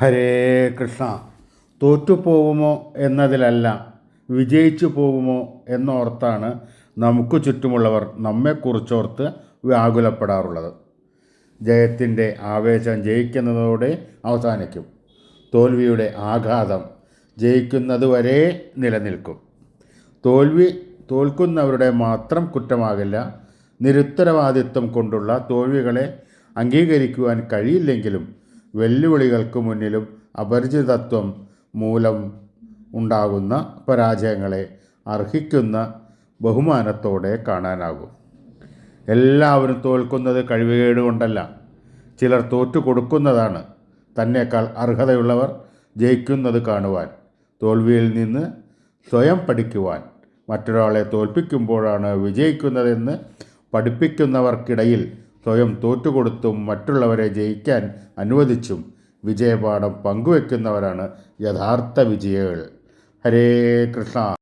ഹരേ കൃഷ്ണ. തോറ്റുപോകുമോ എന്നതിലല്ല വിജയിച്ചു പോകുമോ എന്നോർത്താണ് നമുക്ക് ചുറ്റുമുള്ളവർ നമ്മെക്കുറിച്ചോർത്ത് വ്യാകുലപ്പെടാറുള്ളത്. ജയത്തിന്റെ ആവേശം ജയിക്കുന്നതോടെ അവസാനിക്കും. തോൽവിയുടെ ആഘാതം ജയിക്കുന്നതുവരെ നിലനിൽക്കും. തോൽവി തോൽക്കുന്നവരുടെ മാത്രം കുറ്റമാകില്ല നിരുത്തരവാദിത്വം കൊണ്ടുള്ള തോൽവികളെ അംഗീകരിക്കുവാൻ കഴിയില്ലെങ്കിലും വെല്ലുവിളികൾക്ക് മുന്നിലും അപരിചിതത്വം മൂലം ഉണ്ടാകുന്ന പരാജയങ്ങളെ അർഹിക്കുന്ന ബഹുമാനത്തോടെ കാണാനാകും. എല്ലാവരും തോൽക്കുന്നത് കഴിവുകേട് കൊണ്ടല്ല ചിലർ തോറ്റു കൊടുക്കുന്നതാണ് തന്നെക്കാൾ അർഹതയുള്ളവർ ജയിക്കുന്നത് കാണുവാൻ തോൽവിയിൽ നിന്ന് സ്വയം പഠിക്കുവാൻ. മറ്റൊരാളെ തോൽപ്പിക്കുമ്പോഴാണ് വിജയിക്കുന്നതെന്ന് പഠിപ്പിക്കുന്നവർക്കിടയിൽ സ്വയം തോറ്റുകൊടുത്തും മറ്റുള്ളവരെ ജയിക്കാൻ അനുവദിച്ചും വിജയപാഠം പങ്കുവെക്കുന്നവരാണ് യഥാർത്ഥ വിജയികൾ. ഹരേ കൃഷ്ണ.